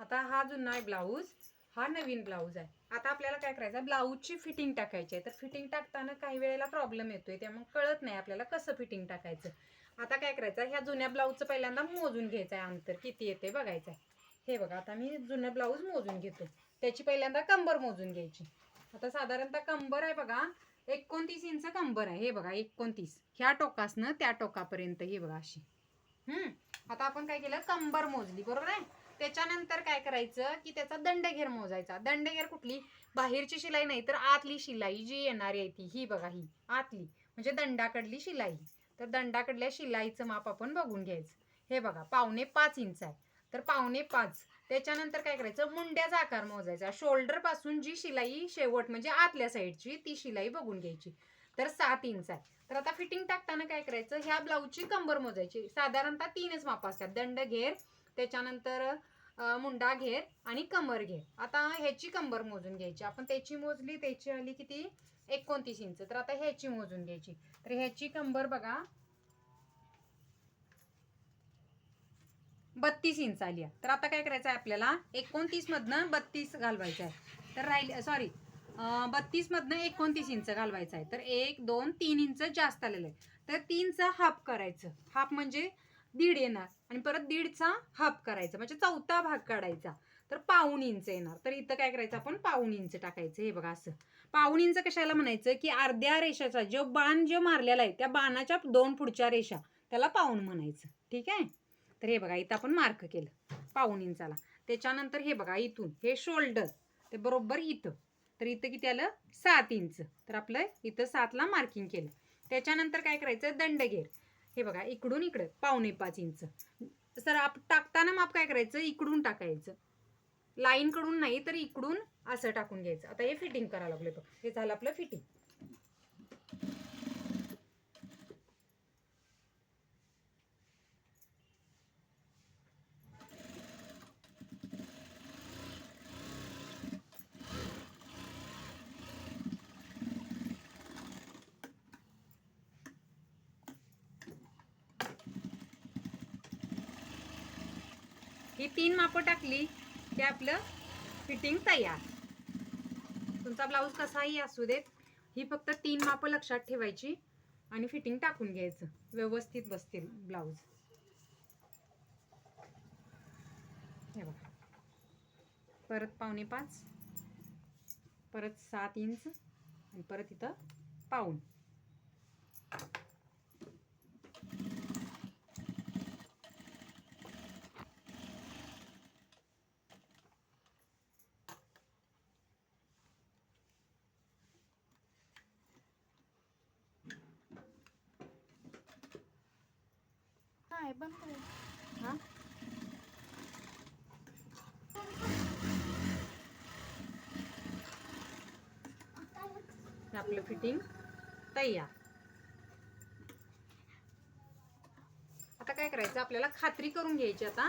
आता हा जुना आहे ब्लाऊज हा नवीन ब्लाऊज आहे. आता आपल्याला काय करायचं आहे ब्लाऊजची फिटिंग टाकायची आहे. तर फिटिंग टाकताना काही वेळेला प्रॉब्लेम येतोय. त्यामुळे कळत नाही आपल्याला कसं फिटिंग टाकायचं. आता काय करायचं ह्या जुन्या ब्लाऊजचं पहिल्यांदा मोजून घ्यायचं आहे अंतर किती येते बघायचं आहे हे बघा आता मी जुनं ब्लाऊज मोजून घेतो त्याची पहिल्यांदा कंबर मोजून घ्यायची. आता साधारणतः कंबर आहे बघा एकोणतीस इंच कंबर आहे. हे बघा एकोणतीस. ह्या टोकासनं त्या टोकापर्यंत हे बघा अशी. हम्म. आता आपण काय केलं? कंबर मोजली बरोबर आहे? त्याच्यानंतर काय करायचं की त्याचा दंडघेर मोजायचा. दंडघेर कुठली? बाहेरची शिलाई नाही तर आतली शिलाई जी येणारी आहे ती ही बघा ही आतली. म्हणजे दंडाकडली शिलाई. तर दंडाकडल्या शिलाईचं माप आपण बघून घ्यायचं. हे बघा पावणे पाच इंच आहे. तर पावणे पाच. त्याच्यानंतर काय करायचं? मुंड्याचा आकार मोजायचा. शोल्डरपासून जी शिलाई शेवट म्हणजे आतल्या साईडची ती शिलाई बघून घ्यायची. तर सात इंच आहे. तर आता फिटिंग टाकताना काय करायचं? ह्या ब्लाऊजची कंबर मोजायची. साधारणतः तीनच माप असतात. दंड घेर त्याच्यानंतर मुंडा घेर आणि कमर घेर. आता ह्याची कंबर मोजून घ्यायची. आपण त्याची मोजली त्याची आली किती? एकोणतीस इंच. तर आता ह्याची मोजून घ्यायची. तर ह्याची कंबर बघा. बत्तीस इंच आली आहे. तर आता काय करायचं आहे आपल्याला? एकोणतीसमधनं बत्तीस घालवायचं आहे. तर राहिले सॉरी बत्तीसमधनं एकोणतीस इंच घालवायचं आहे. तर एक दोन तीन इंच जास्त आलेलं आहे. तर तीनचा हाफ करायचं. हाफ म्हणजे दीड येणार आणि परत दीडचा हाफ करायचा म्हणजे चौथा भाग काढायचा. तर पाऊण इंच येणार. तर इथं काय करायचं आपण? पाऊण इंच टाकायचं. हे बघा असं. पाऊण इंच कशाला म्हणायचं? की अर्ध्या रेषाचा जो बाण जो मारलेला आहे त्या बाणाच्या दोन पुढच्या रेषा त्याला पाऊण म्हणायचं. ठीक आहे? तर हे बघा इथं आपण मार्क केलं. पाऊण इंचाला. त्याच्यानंतर हे बघा इथून. हे शोल्डर ते बरोबर इथं. तर इथं किती आलं? सात इंच. तर आपलं इथं सातला मार्किंग केलं. त्याच्यानंतर काय करायचं? दंडगेर हे बघा इकडून इकडं पावणे पाच इंच. सर आप टाकताना माप काय करायचं? इकडून टाकायचं. लाईनकडून नाही तर इकडून असं टाकून घ्यायचं. आता हे फिटिंग करायला लागले बघ. हे झालं आपलं फिटिंग ही तीन मापं टाकली की आपलं फिटिंग तयार. तुमचा ब्लाऊज कसाही असू देत ही फक्त तीन मापं लक्षात ठेवायची आणि फिटिंग टाकून घ्यायचं. व्यवस्थित बसतील ब्लाऊज. हे बघा. परत पावणे पाच परत सात इंच आणि परत इथं पाऊण. बंद हा? आपलं फिटिंग तयार. आता काय करायचं? आपल्याला खात्री करून घ्यायची आता.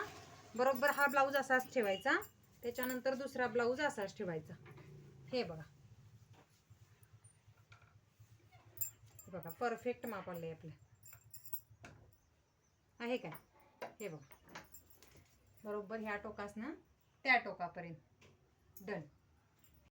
बरोबर हा ब्लाऊज असाच ठेवायचा. त्याच्यानंतर दुसरा ब्लाऊज असाच ठेवायचा. हे बघा. हे बघा परफेक्ट माप आले आपलं. आहे काय? हे बघा. बरोबर ह्या टोकासनं त्या टोकापर्यंत. डन